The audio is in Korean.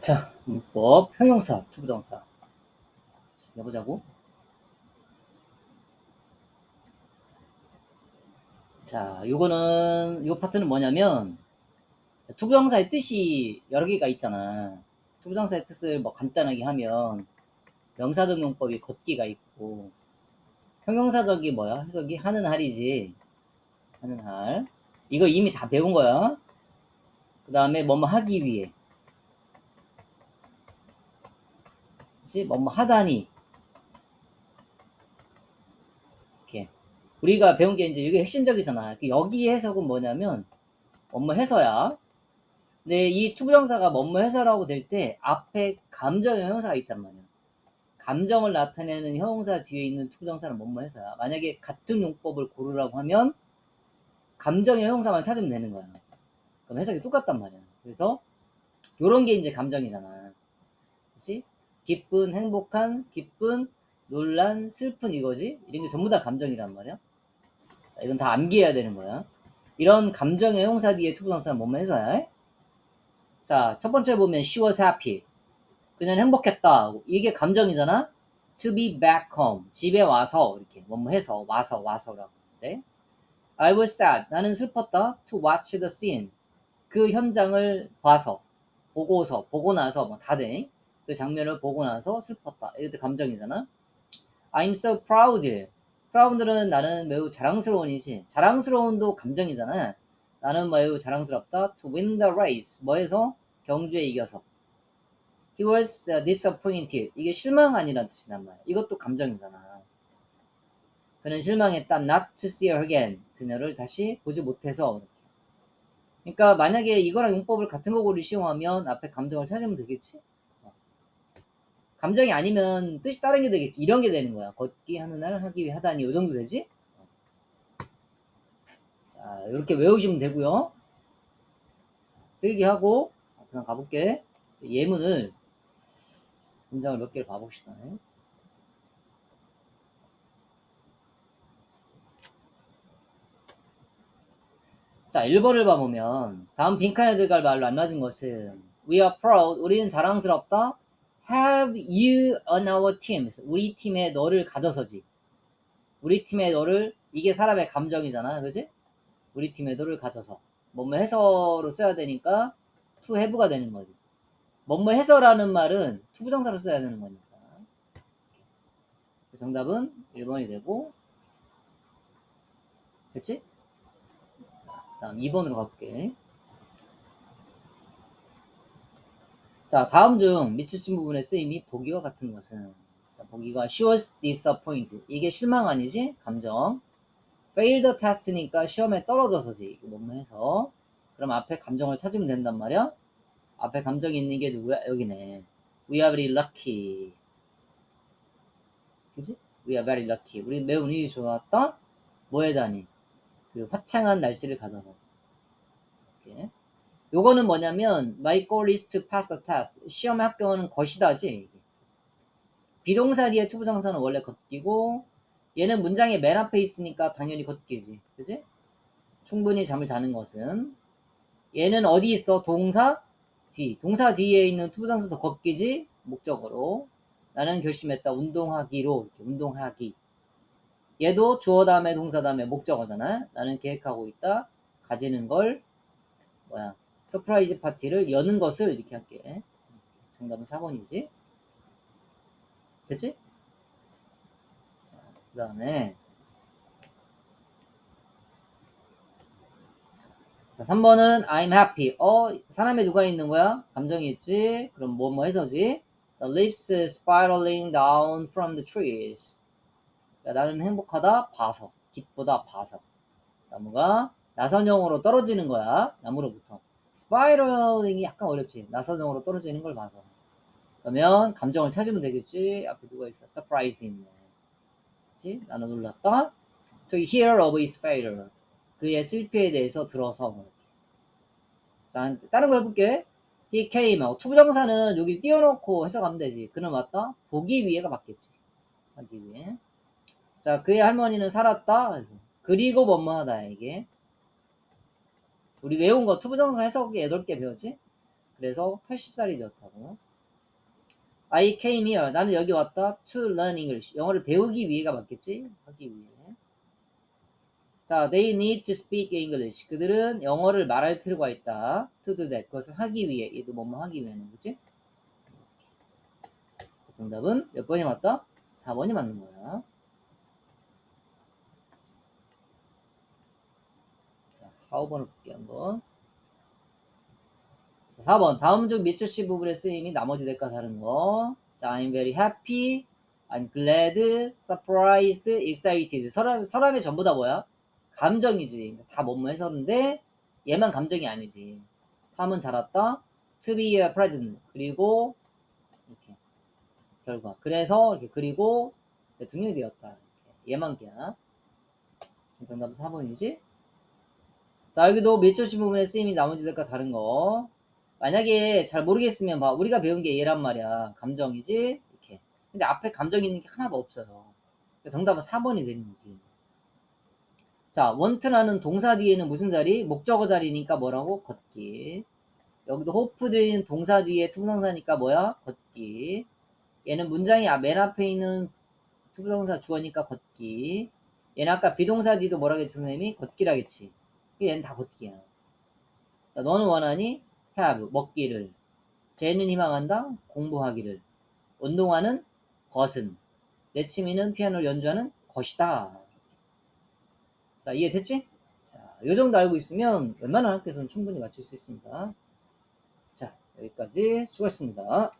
자, 문법, 형용사, 투부정사. 해보자고. 자, 요거는, 요 파트는 뭐냐면, 투부정사의 뜻이 여러 개가 있잖아. 투부정사의 뜻을 뭐 간단하게 하면, 명사적 용법이 걷기가 있고, 형용사적이 뭐야? 해석이 하는 할이지. 하는 할. 이거 이미 다 배운 거야. 그 다음에 뭐뭐 하기 위해. 그치? 뭐뭐 하다니. 이렇게. 우리가 배운 게 이제 이게 핵심적이잖아. 그 여기 해석은 뭐냐면, 뭐뭐 해서야. 근데 이 투부정사가 뭐뭐 해서라고 될 때 앞에 감정의 형용사가 있단 말이야. 감정을 나타내는 형용사 뒤에 있는 투부정사는 뭐뭐 해서야. 만약에 같은 용법을 고르라고 하면 감정의 형용사만 찾으면 되는 거야. 그럼 해석이 똑같단 말이야. 그래서 요런 게 이제 감정이잖아. 그치? 기쁜, 행복한, 기쁜, 놀란, 슬픈 이거지? 이런 게 전부 다 감정이란 말이야. 자, 이건 다 암기해야 되는 거야. 이런 감정의 형용사 뒤에 투부정사는 뭐뭐 해서야. 해? 자, 첫 번째 보면 she was happy. 그냥 행복했다. 이게 감정이잖아. to be back home. 집에 와서 이렇게 뭐뭐 해서 와서 와서라고 하는데. I was sad. 나는 슬펐다. to watch the scene. 그 현장을 봐서 보고서 보고 나서 뭐다 돼. 그 장면을 보고 나서 슬펐다. 이것도 감정이잖아. I'm so proud. proud는 나는 매우 자랑스러운이지. 자랑스러운도 감정이잖아. 나는 매우 자랑스럽다. to win the race. 뭐해서 경주에 이겨서. He was disappointed. 이게 실망한이라는 뜻이란 말이야. 이것도 감정이잖아. 그는 실망했다. Not to see her again. 그녀를 다시 보지 못해서. 그러니까 만약에 이거랑 용법을 같은 거 고리 시험하면 앞에 감정을 찾으면 되겠지? 어. 감정이 아니면 뜻이 다른 게 되겠지. 이런 게 되는 거야. 걷기 하는 날 하기 위해 하다니. 이 정도 되지? 어. 자, 이렇게 외우시면 되고요. 필기하고 자, 그냥 가볼게. 예문을 문장을 몇 개를 봐봅시다. 자, 1번을 봐보면 다음 빈칸에 들어갈 말로 안 맞은 것은 We are proud. 우리는 자랑스럽다. Have you on our team. 우리 팀에 너를 가져서지. 우리 팀에 너를 이게 사람의 감정이잖아. 그지? 우리 팀에 너를 가져서. 뭐뭐 해서로 써야 되니까 to have가 되는 거지. 뭐뭐 해서라는 말은 투부정사로 써야 되는 거니까. 정답은 1번이 되고 됐지? 자, 다음 2번으로 가볼게. 자, 다음 중 밑줄친 부분의 쓰임이 보기와 같은 것은 자, 보기가 she was disappointed. 이게 실망 아니지? 감정. failed test니까 시험에 떨어져서지. 뭐뭐 해서. 그럼 앞에 감정을 찾으면 된단 말이야? 앞에 감정이 있는 게 누구야? 여기네. We are very lucky. 그지? We are very lucky. 우리 매우 운이 좋았다? 뭐에 다니? 그 화창한 날씨를 가져서. 이렇게. 요거는 뭐냐면 my goal is to pass the test. 시험에 합격하는 것이다지. 비동사 뒤에 투부정사는 원래 걷기고 얘는 문장의 맨 앞에 있으니까 당연히 걷기지. 그지? 충분히 잠을 자는 것은 얘는 어디 있어? 동사 뒤. 동사 뒤에 있는 투부정사도 걷기지. 목적으로. 나는 결심했다. 운동하기로. 이렇게 운동하기. 얘도 주어 다음에 동사 다음에 목적어잖아. 나는 계획하고 있다. 가지는 걸 뭐야? 서프라이즈 파티를 여는 것을 이렇게 할게. 정답은 4번이지. 됐지? 자, 그 다음에 자, 3번은 I'm happy. 어, 사람에 누가 있는 거야? 감정이 있지? 그럼 뭐뭐 해서지? The leaves spiraling down from the trees. 야, 나는 행복하다. 봐서. 기쁘다. 봐서. 나무가 나선형으로 떨어지는 거야. 나무로부터. Spiraling이 약간 어렵지. 나선형으로 떨어지는 걸 봐서. 그러면 감정을 찾으면 되겠지. 앞에 누가 있어? surprise 있네. 그치? 나는 놀랐다. To hear of his failure. 그의 실패에 대해서 들어서. 자, 다른 거 해볼게. He came. 어, 투부정사는 여기 띄워놓고 해석하면 되지. 그는 왔다. 보기 위해가 맞겠지. 하기 위해. 자, 그의 할머니는 살았다. 그리고 뭐뭐 하다 이게. 우리 외운 거 투부정사 해석이 8개 배웠지? 그래서 80살이 되었다고. I came here. 나는 여기 왔다. To learn English. 영어를 배우기 위해가 맞겠지? 하기 위해. 자, they need to speak English. 그들은 영어를 말할 필요가 있다. To do that. 그것을 하기 위해. 얘도 뭐뭐 하기 위해는, 그치? 그 정답은 몇 번이 맞다? 4번이 맞는 거야. 자, 4, 5번을 볼게요, 한번. 자, 4번. 다음 중 미추시 부분의 쓰임이 나머지 대과 다른 거. 자, I'm very happy. I'm glad, surprised, excited. 사람, 사람의 전부 다 뭐야? 감정이지. 다 뭐뭐 해서는데 얘만 감정이 아니지. 탐은 잘 왔다. To be a president. 그리고 이렇게 결과. 그래서 이렇게 그리고 대통령이 되었다. 이렇게. 얘만 개야. 정답은 4번이지. 자 여기도 밀조시 부분의 쓰임이 나머지 대과 다른 거. 만약에 잘 모르겠으면 봐. 우리가 배운 게 얘란 말이야. 감정이지. 이렇게. 근데 앞에 감정 있는 게 하나도 없어요. 그래서 정답은 4번이 되는 거지. 자, 원트라는 동사 뒤에는 무슨 자리? 목적어 자리니까 뭐라고? 걷기. 여기도 호프 들인 동사 뒤에 투부정사니까 뭐야? 걷기. 얘는 문장이 아- 맨 앞에 있는 투부정사 주어니까 걷기. 얘는 아까 비동사 뒤도 뭐라 했지 선생님이? 걷기라겠지. 얘는 다 걷기야. 자, 너는 원하니? have, 먹기를. 쟤는 희망한다? 공부하기를. 운동하는 것은. 내 취미는 피아노를 연주하는 것이다. 자, 이해됐지? 자, 요 정도 알고 있으면 웬만한 학교에서는 충분히 맞출 수 있습니다. 자, 여기까지 수고했습니다.